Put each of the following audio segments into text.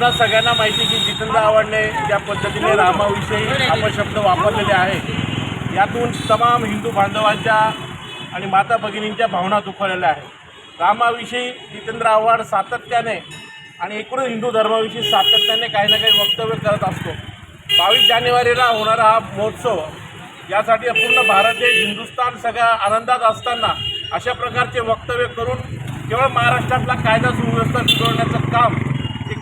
माहिती की जितेंद्र आव्हाडने ज्या पद्धतीने रामाविषयी अपशब्द वापरलेले आहेत यातून तमाम हिंदू बांधवांच्या आणि माता भगिनींच्या भावना दुखवलेल्या आहेत. रामाविषयी जितेंद्र आव्हाड सातत्याने आणि एकूण हिंदू धर्माविषयी सातत्याने काही ना काही वक्तव्य करत असतो. बावीस जानेवारीला होणारा हा महोत्सव यासाठी पूर्ण भारत देश हिंदुस्थान सगळ्या आनंदात असताना अशा प्रकारचे वक्तव्य करून केवळ महाराष्ट्रातला कायदा सुव्यवस्था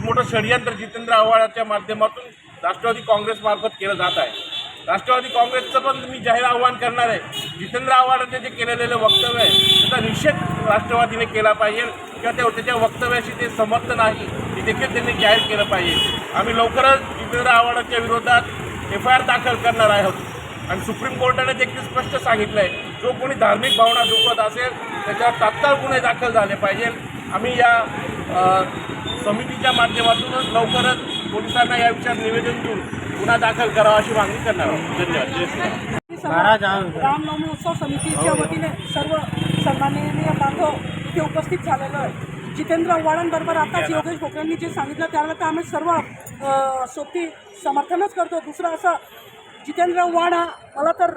मोठं षडयंत्र जितेंद्र आव्हाडाच्या माध्यमातून राष्ट्रवादी काँग्रेसमार्फत केलं जात आहे. राष्ट्रवादी काँग्रेसचं पण मी जाहीर आव्हान करणार आहे. जितेंद्र आव्हाडाने जे केलेलं वक्तव्य आहे त्याचा निषेध राष्ट्रवादीने केला पाहिजे किंवा त्या त्याच्या वक्तव्याशी ते समर्थ नाही हे देखील त्यांनी जाहीर केलं पाहिजे. आम्ही लवकरच जितेंद्र आव्हाडाच्या विरोधात एफ आय आर दाखल करणार आहोत. आणि सुप्रीम कोर्टाने देखील स्पष्ट सांगितलं आहे जो कोणी धार्मिक भावना दुखवत असेल त्याच्यावर तात्काळ गुन्हे दाखल झाले पाहिजे. आम्ही या समितीच्या माध्यमातूनच लवकरच पोलिसांना या विषयात निवेदन देऊन गुन्हा दाखल करावा अशी मागणी करणार आहोत. धन्यवाद. रामनवमी उत्सव समितीच्या वतीने सर्व सन्माननीय बांधव इथे उपस्थित झालेलो आहे जितेंद्र आव्हाडांबरोबर आताच योगेश भोकरेंनी जे सांगितलं त्याला तर आम्ही सर्व सोबती समर्थनच करतो. दुसरं असं जितेंद्र आव्हाड हा मला तर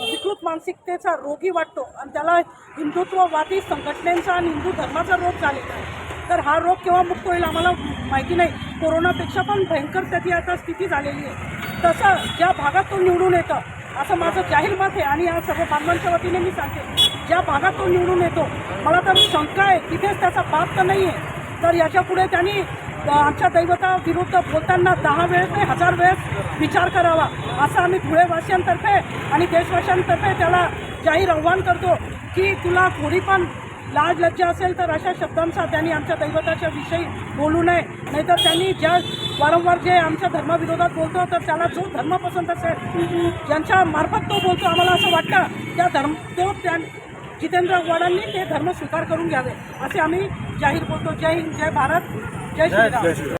विकृत मानसिकतेचा रोगी वाटतो. आणि त्याला हिंदुत्ववादी संघटनेचा आणि हिंदू धर्माचा रोग झालेला आहे. तर हा रोग केव्हा मुक्त होईल आम्हाला माहिती नाही. कोरोनापेक्षा पण भयंकर त्याची आता स्थिती झालेली आहे. तसं ज्या भागात तो निवडून येतं असं माझं जाहीर मत आहे आणि या सर्व बांधवांच्या वतीने मी सांगते ज्या भागात तो निवडून येतो मला तर शंका आहे तिथेच त्याचा बाप तर नाही आहे तर याच्यापुढे त्यांनी आमच्या आमच्या दैवताविरुद्ध बोलताना दहा वेळेस नाही हजार वेळेस विचार करावा असं आम्ही धुळेवासियांतर्फे आणि देशवासियांतर्फे त्याला जाहीर आव्हान करतो की तुला थोडी पण लाज लज्जा असेल तर अशा शब्दांचा त्यांनी आमच्या दैवताच्या विषयी बोलू नये. नाहीतर त्यांनी ज्या वारंवार जे आमच्या धर्माविरोधात बोलतो तर त्याला जो धर्म पसंत असेल ज्यांच्या मार्फत तो बोलतो आम्हाला असं वाटतं त्या धर्म तो त्या जितेंद्र आव्हाडांनी ते धर्म स्वीकार करून घ्यावे. असे आम्ही जाहीर बोलतो. जय हिंद जय भारत जय श्रीराम.